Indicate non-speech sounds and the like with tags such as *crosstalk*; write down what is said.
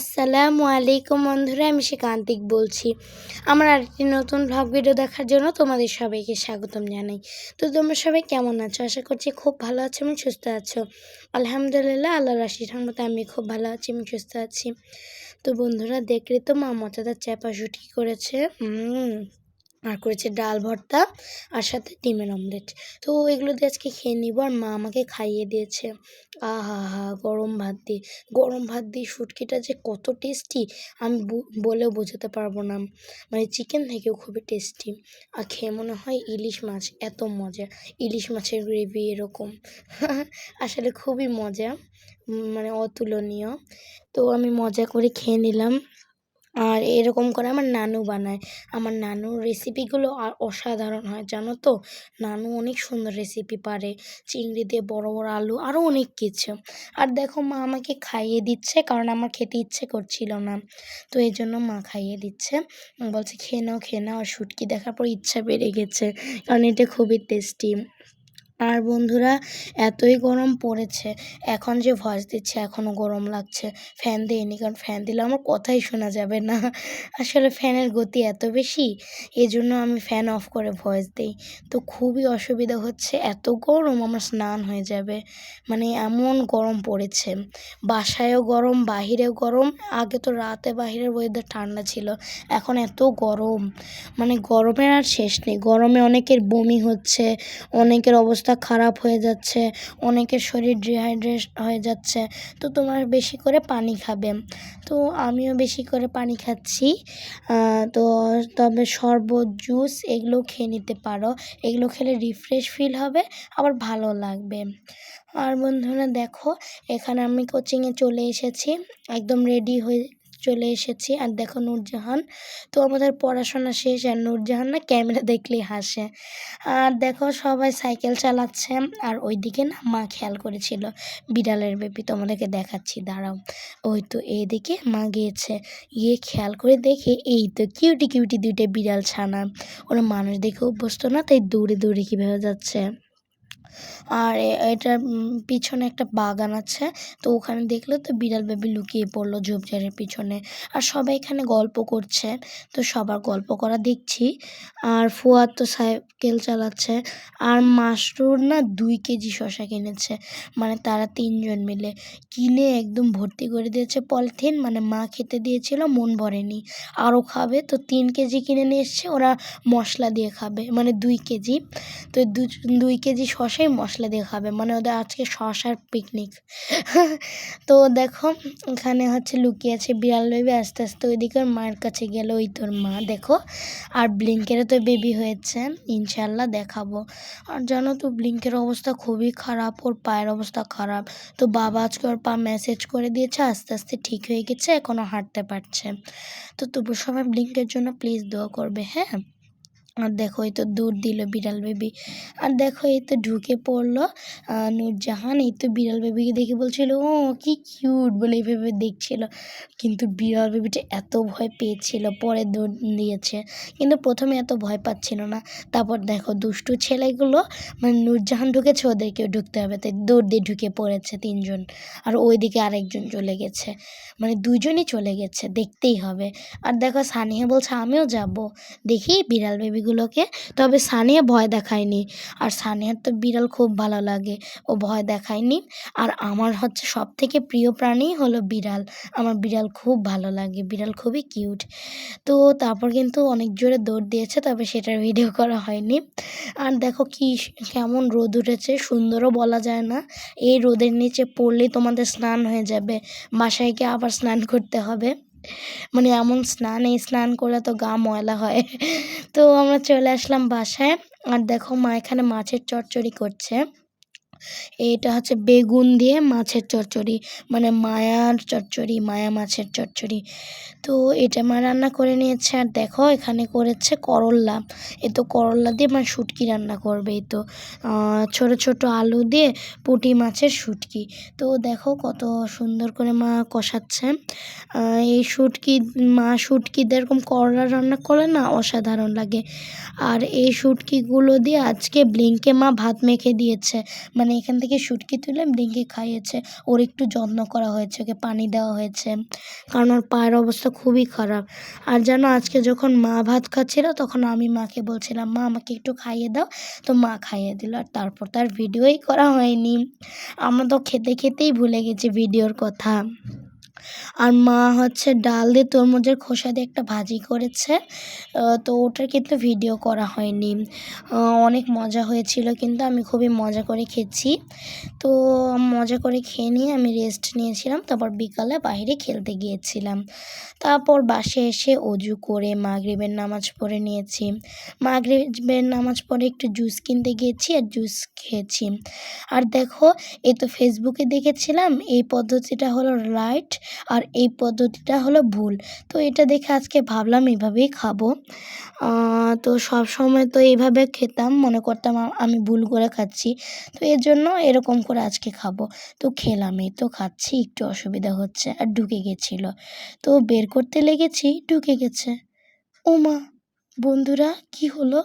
আসসালামু আলাইকুম বন্ধুরা, আমি শিকান্তিক বলছি। আমার আরেকটি নতুন ভ্লগ ভিডিও দেখার জন্য তোমাদের সবাইকে স্বাগতম জানাই। তো তোমরা সবাই কেমন আছো? আশা করছি খুব ভালো আছো এবং সুস্থ আছো। আলহামদুলিল্লাহ আল্লাহ রাশি রহমতে আমি খুব ভালো আছি আমি সুস্থ আছি। তো বন্ধুরা, দেখলে তো মা মচাদার চ্যাপাশুটি করেছে। হুম। আর করেছে ডাল ভর্তা আর সাথে ডিমের অমলেট। তো এগুলো দিয়ে আজকে খেয়ে নিব আর মা আমাকে খাইয়ে দিয়েছে। আহা হা, গরম ভাত দিয়ে। গরম ভাত দিয়ে শুটকিটা যে কত টেস্টি আমি বলেও বোঝাতে পারব না। মানে চিকেন থেকেও খুবই টেস্টি আর খেয়ে মনে হয় ইলিশ মাছ, এত মজা। ইলিশ মাছের গ্রেভি এরকম। *laughs* আসলে খুবই মজা। মানে অতুলনীয়। তো আমি মজা করে খেয়ে নিলাম। আর এরকম করে আমার নানু বানায়। আমার নানুর রেসিপিগুলো আর অসাধারণ হয়, জানো তো? নানু অনেক সুন্দর রেসিপি পারে। চিংড়ি দিয়ে বড় বড় আলু আরও অনেক কিছু। আর দেখো মা আমাকে খাইয়ে দিচ্ছে কারণ আমার খেতে ইচ্ছে করছিল না। তো এই জন্য মা খাইয়ে দিচ্ছে। বলছে, খেয়ে নাও খেয়ে নাও। আর শুটকি দেখার পর ইচ্ছা বেড়ে গেছে। কারণ এটা খুবই টেস্টি আর বন্ধুরা, এতই গরম পড়েছে। এখন যে ভয়েস দিচ্ছে এখনও গরম লাগছে। ফ্যান দিইনি, কারণ ফ্যান দিলে আমার কথাই শোনা যাবে না। আসলে ফ্যানের গতি এত বেশি এই জন্য আমি ফ্যান অফ করে ভয়েস দিই। তো খুবই অসুবিধা হচ্ছে, এত গরম আমার স্নান হয়ে যাবে। মানে এমন গরম পড়েছে। বাসায়ও গরম, বাহিরেও গরম। আগে তো রাতে বাহিরের ওয়েদার ঠান্ডা ছিল, এখন এত গরম। মানে গরমের আর শেষ নেই। গরমে অনেকের বমি হচ্ছে, অনেকের অবস্থা অবস্থা খারাপ হয়ে যাচ্ছে, অনেকের শরীর ডিহাইড্রেট হয়ে যাচ্ছে, তো তোমার বেশি করে পানি খাবে। তো আমিও বেশি করে পানি খাচ্ছি তো তবে শরবত, জুস এগুলো খেয়ে নিতে পারো। এগুলো খেলে রিফ্রেশ ফিল হবে, আবার ভালো লাগবে। আর বন্ধুরা দেখো, এখানে আমি কোচিংয়ে চলে এসেছি, একদম রেডি হয়ে চলে এসেছি। আর দেখো নূরজাহান। তো আমাদের পড়াশোনা শেষ আর নূরজাহান না ক্যামেরা দেখলেই হাসে। আর দেখো সবাই সাইকেল চালাচ্ছে। আর ওইদিকে না মা খেয়াল করেছিল। বিড়ালের বেবি তোমাদেরকে দেখাচ্ছি, দাঁড়াও। ওই তো এইদিকে মা গিয়েছে। গিয়ে খেয়াল করে দেখে, এই তো কিউটি কিউটি দুইটা বিড়াল ছানা। ওরা মানুষ দেখে অভ্যস্ত না, তাই দৌড়ে দৌড়ে কীভাবে যাচ্ছে? আর এটার পিছনে একটা বাগান আছে। তো ওখানে দেখলে তো বিড়াল বেবি লুকিয়ে পড়ল ঝোপঝাড়ের পিছনে। আর সবাই এখানে গল্প করছে। তো সবার গল্প করা দেখছি। আর ফুয়াদ তো সাইকেল চালাচ্ছে। আর মাসরুর না দুই কেজি শশা কিনেছে। মানে তারা তিনজন মিলে। কিনে একদম ভর্তি করে দিয়েছে পলিথিন। মানে মা খেতে দিয়েছিল, মন ভরেনি। আরও খাবে, তো তিন কেজি কিনে নিয়ে এসছে। ওরা মশলা দিয়ে খাবে। মানে দুই কেজি। তো দুই কেজি শশাই মশলা দিয়ে খাবে। মানে ওদের আজকে শশার পিকনিক তো দেখো, এখানে হচ্ছে লুকিয়ে আছে বিড়াল বেবি। আস্তে আস্তে ওইদিকে মায়ের কাছে গেল, ওই তোর মা। দেখো, আর ব্লিঙ্কেরও তো বেবি হয়েছে। ইনশাল্লাহ দেখাবো। আর জানো তো ব্লিঙ্কের অবস্থা খুবই খারাপ। ওর পায়ের অবস্থা খারাপ। তো বাবা আজকে ওর পা মেসেজ করে দিয়েছে, আস্তে আস্তে ঠিক হয়ে গেছে এখনও হাঁটতে পারছে। তো তবু সবাই ব্লিঙ্কের জন্য প্লিজ দোয়া করবে হ্যাঁ? আর দেখো এই তো দুধ দিল বিড়াল বেবি। আর দেখো এই তো ঢুকে পড়ল নূরজাহান। এই তো বিড়াল বেবিকে দেখে বলছিল, ও, কি কিউট বলে এইভাবে দেখছিল। কিন্তু বিড়াল বেবিটা এত ভয় পেয়েছিল, পরে দুধ দিয়েছে। কিন্তু প্রথমে এত ভয় পাচ্ছিল না। তারপর দেখো দুষ্টু ছেলেগুলো মানে নূরজাহান ঢুকেছে, ওদেরকেও ঢুকতে হবে। তাই দৌড় দিয়ে ঢুকে পড়েছে তিনজন। আর ওইদিকে আরেকজন চলে গেছে। মানে দুজনই চলে গেছে, দেখতেই হবে। আর দেখো সানিয়া বলছে, আমিও যাব। দেখি বিড়াল বেবিগুলো পাখিগুলোকে তবে সানিয়া ভয় দেখায়নি। আর সানিয়ার তো বিড়াল খুব ভালো লাগে, ও ভয় দেখায়নি। আর আমার হচ্ছে সব থেকে প্রিয় প্রাণী হলো বিড়াল। আমার বিড়াল খুব ভালো লাগে, বিড়াল খুবই কিউট। তো তারপর কিন্তু অনেক জোরে দৌড় দিয়েছে, তবে সেটার ভিডিও করা হয়নি। আর দেখো কি কেমন রোদ উঠেছে, সুন্দরও বলা যায় না। এই রোদের নিচে পড়লেই তোমাদের স্নান হয়ে যাবে, বাসায় গিয়ে আবার স্নান করতে হবে। মানে এমন স্নান, এই স্নান করলে তো গা ময়লা হয়। তো আমরা চলে আসলাম বাসায়। আর দেখো মা এখানে মাছের চচ্চড়ি করছে। এটা হচ্ছে বেগুন দিয়ে মাছের চচ্চড়ি মানে মায়ার চচ্চড়ি, মায়া মাছের চচ্চড়ি। তো এটা মা রান্না করে নিয়েছে, আর দেখো এখানে করেছে করল্লা এ তো করল্লা দিয়ে মা শুটকি রান্না করবে এই তো ছোট ছোট আলু দিয়ে পুঁটি মাছের শুটকি। তো দেখো কত সুন্দর করে মা কষাচ্ছে। এই শুটকি, মা শুটকি এরকম করলা রান্না করে না অসাধারণ লাগে। আর এই শুটকিগুলো দিয়ে আজকে ব্লিঙ্কে মা ভাত মেখে দিয়েছে মানে মানে এখান থেকে শুটকি তুলে ডিঙ্কি খাইয়েছে। ওর একটু যত্ন করা হয়েছে, ওকে পানি দেওয়া হয়েছে। কারণ ওর পায়ের অবস্থা খুবই খারাপ। আর যেন আজকে যখন মা ভাত খাচ্ছিল, তখন আমি মাকে বলছিলাম, মা, আমাকে একটু খাইয়ে দাও। তো মা খাইয়ে দিল। আর তারপর তার ভিডিওই করা হয়নি। আমরা তো খেতে খেতেই ভুলে গেছি ভিডিওর কথা। আর মা হচ্ছে ডাল দিয়ে তরমুজের খোসা দিয়ে একটা ভাজি করেছে। তো ওটার কিন্তু ভিডিও করা হয়নি। অনেক মজা হয়েছিল কিন্তু আমি খুবই মজা করে খেয়েছি। তো মজা করে খেয়ে নিয়ে আমি রেস্ট নিয়েছিলাম, তারপর বিকালে বাইরে খেলতে গিয়েছিলাম। তারপর বাসে এসে অজু করে মাগরিবের নামাজ পড়ে নিয়েছি। মাগরিবের নামাজ পড়ে একটু জুস কিনতে গিয়েছি আর জুস খেয়েছি। আর দেখো এই তো ফেসবুকে দেখেছিলাম, এই পদ্ধতিটা হলো রাইট আর এই পদ্ধতিটা হলো ভুল। তো এটা দেখে আজকে ভাবলাম এভাবেই খাব। তো সব সময় তো এইভাবে খেতাম, মনে করতাম আমি ভুল করে খাচ্ছি। তো এর জন্য এরকম করে আজকে খাব। তো খেলামই, তো খাচ্ছি, একটু অসুবিধা হচ্ছে, আর ঢুকে গেছিল। তো বের করতে লেগেছি, ঢুকে গেছে। ওমা, বন্ধুরা, কি হলো?